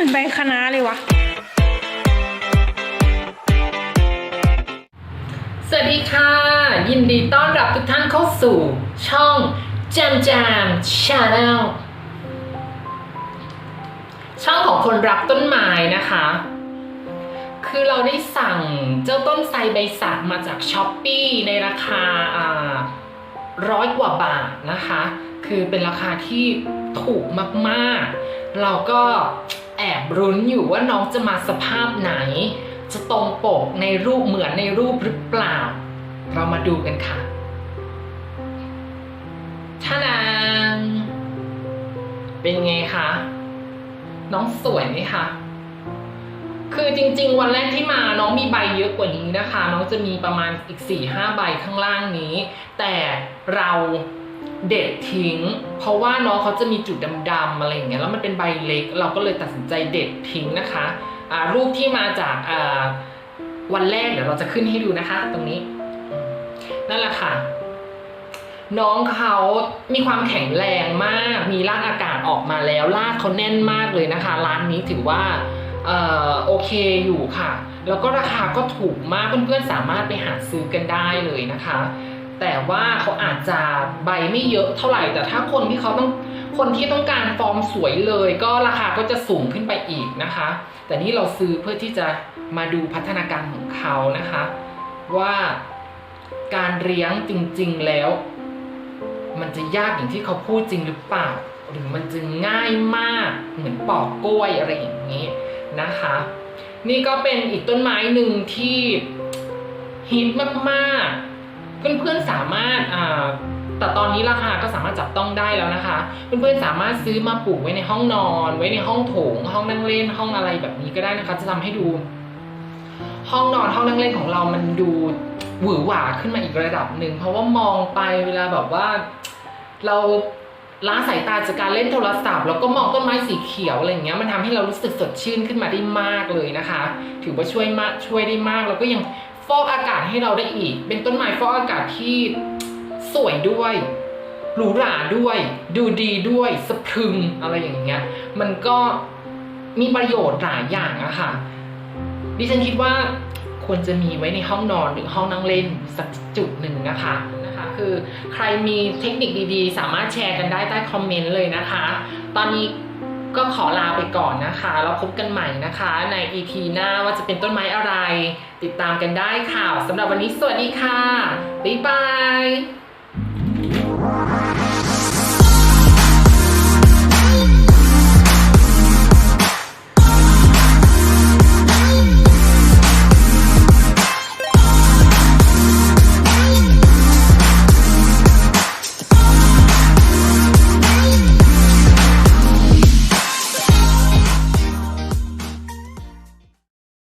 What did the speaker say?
มันใบคะน้าเลยวะสวัสดีค่ะ ยินดีต้อนรับทุกท่านเข้าสู่ ช่องแจมแจมชาแนลช่องของคนรักต้นไม้นะคะ คือเราได้สั่งเจ้าต้นไทรใบสักมาจากช้อปปีในราคาร้อยกว่าบาทนะคะ คือเป็นราคาที่ถูกมากๆ เราก็ แอบรุ้นอยู่ว่าน้องจะมาสภาพไหน จะตรงปกในรูปเหมือนในรูปหรือเปล่า เรามาดูกันค่ะท่านางเป็นไงคะน้องสวยไหมคะคือจริง ๆ วันแรกที่มาน้องมีใบเยอะกว่านี้นะคะ น้องจะมีประมาณอีก4ี่ห้าใบข้างล่างนี้ แต่เรา เด็ดทิ้ง เพราะว่าน้องเขาจะมีจุดดำๆอะไรอย่างเงี้ยแล้วมันเป็นใบเล็ก เราก็เลยตัดสินใจเด็ดทิ้งนะคะรูปที่มาจากวันแรกเดี๋ยวเราจะขึ้นให้ดูนะคะ ตรงนี้ นั่นแหละค่ะ น้องเขามีความแข็งแรงมาก มีรากอากาศออกมาแล้วรากเขาแน่นมากเลยนะคะ ร้านนี้ถือว่าออโอเคอยู่ค่ะ แล้วก็ราคาก็ถูกมากเพื่อนๆสามารถไปหาซื้อกันได้เลยนะคะ แต่ว่าเขาอาจจะใบไม่เยอะเท่าไหร่ แต่ถ้าคนที่เขาต้องคนที่ต้องการฟอร์มสวยเลย ก็ราคาก็จะสูงขึ้นไปอีกนะคะ แต่นี่เราซื้อเพื่อที่จะมาดูพัฒนาการของเขานะคะ ว่าการเลี้ยงจริง ๆแล้ว มันจะยากอย่างที่เขาพูดจริงหรือเปล่า หรือมันจะง่ายมากเหมือนปอกกล้วยอะไรอย่างนี้นะคะ นี่ก็เป็นอีกต้นไม้หนึ่งที่ฮิตมากๆ เพื่อนๆสามารถแต่ตอนนี้ราคาก็สามารถจับต้องได้แล้วนะคะ เพื่อนๆสามารถซื้อมาปลูกไว้ในห้องนอน ไว้ในห้องโถง ห้องนั่งเล่นห้องอะไรแบบนี้ก็ได้นะคะ จะทำให้ดู ห้องนอนห้องนั่งเล่นของเรามันดูหวือหวาขึ้นมาอีกระดับหนึ่งเพราะว่ามองไปเวลาแบบว่าเราล้าสายตาจากการเล่นโทรศัพท์แล้วก็มองต้นไม้สีเขียวอะไรอย่างเงี้ยมันทำให้เรารู้สึกสดชื่นขึ้นมาได้มากเลยนะคะ ถือว่าช่วยมากช่วยได้มากแล้วก็ยัง ฟอกอากาศให้เราได้อีก เป็นต้นไม้ฟอกอากาศที่สวยด้วยหรูหราด้วย ดูดีด้วยสะพรึงอะไรอย่างเงี้ย มันก็มีประโยชน์หลายอย่างอะค่ะ ดิฉันคิดว่าควรจะมีไว้ในห้องนอนหรือห้องนั่งเล่นสักจุดหนึ่งนะคะนะคะ คือใครมีเทคนิคดีๆ สามารถแชร์กันได้ใต้คอมเมนต์เลยนะคะ ตอนนี้ ก็ขอลาไปก่อนนะคะแล้วพบกันใหม่นะคะ ใน EP หน้าว่าจะเป็นต้นไม้อะไร ติดตามกันได้ค่ะสำหรับวันนี้สวัสดีค่ะ บ๊ายบาย